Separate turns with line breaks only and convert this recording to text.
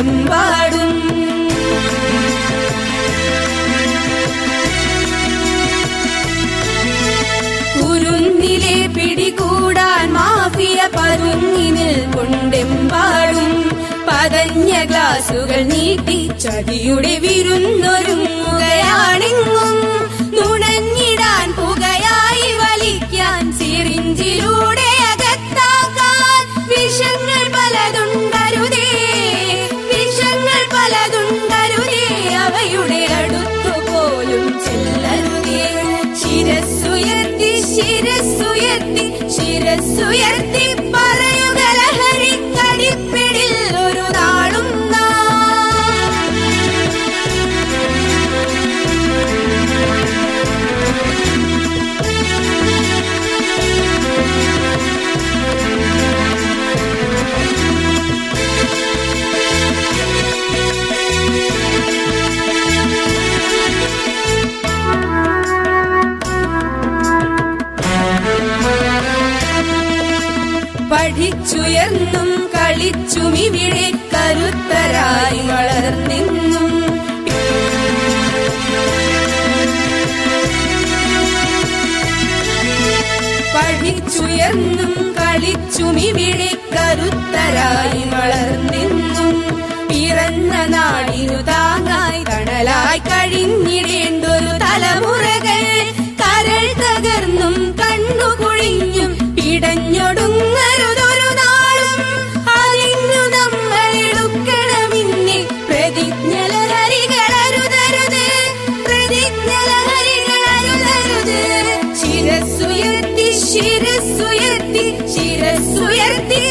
കൊണ്ടെമ്പാടും കുരുന്നിലെ പിടികൂടാൻ മാഫിയ പതുങ്ങിനിൽ കൊണ്ടെമ്പാടും പതഞ്ഞ ഗ്ലാസുകൾ നീട്ടി ചതിയുടെ വിരുന്നൊരുങ്ങുകയാണെങ്ങും ശിരസ്സുയർത്തി ശിരസ്സുയർത്തി പഠിച്ചുയർന്നും കളിച്ചുമിവിടെ കരുത്തരായി വളർന്നിന്നും. പഠിച്ചുയർന്നും കളിച്ചുമിവിടെ കരുത്തരായി വളർന്നിന്നും. പിറന്ന നാടിനു ശിരസ്സുയർത്തി ശിരസ്സുയർത്തി ശിരസ്സുയർത്തി